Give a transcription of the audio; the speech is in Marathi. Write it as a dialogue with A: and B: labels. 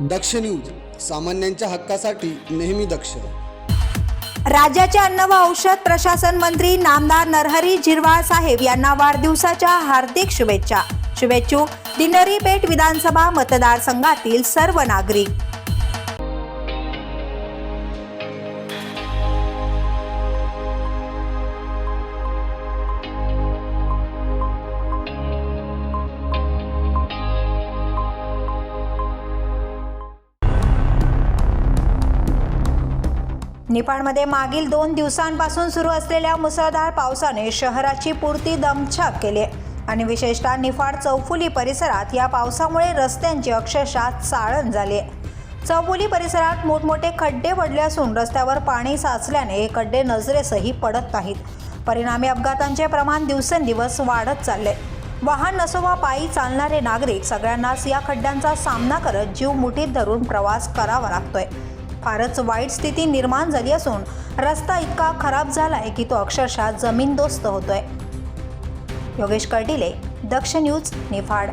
A: दक्ष न्यूज सामान्यांच्या हक्कासाठी नेहमी दक्ष.
B: राज्याचे अन्न व औषध प्रशासन मंत्री नामदार नरहरी झिरवाळ साहेब यांना वाढदिवसाच्या हार्दिक शुभेच्छा. शुभेच्छू दिनरी पेठ विधानसभा मतदारसंघातील सर्व नागरिक. निपाणमध्ये मागील दोन दिवसांपासून सुरू असलेल्या मुसळधार पावसाने शहराची पुरती दमछाक केली आहे. आणि विशेषतः निफाड चौफुली परिसरात या पावसामुळे रस्त्यांची अक्षरशः चाळण झाली आहे. चौफुली परिसरात मोठमोठे खड्डे पडले असून रस्त्यावर पाणी साचल्याने हे खड्डे नजरेसही पडत नाहीत. परिणामी अपघातांचे प्रमाण दिवसेंदिवस वाढत चालले वाहन नसो वा पायी चालणारे नागरिक सगळ्यांनाच या खड्ड्यांचा सामना करत जीव मुठीत धरून प्रवास करावा लागतोय. फारच वाईट स्थिती निर्माण झाली असून रस्ता इतका खराब झालाय की तो अक्षरशः जमीनदोस्त होतोय. योगेश कर्डिले दक्ष न्यूज निफाड.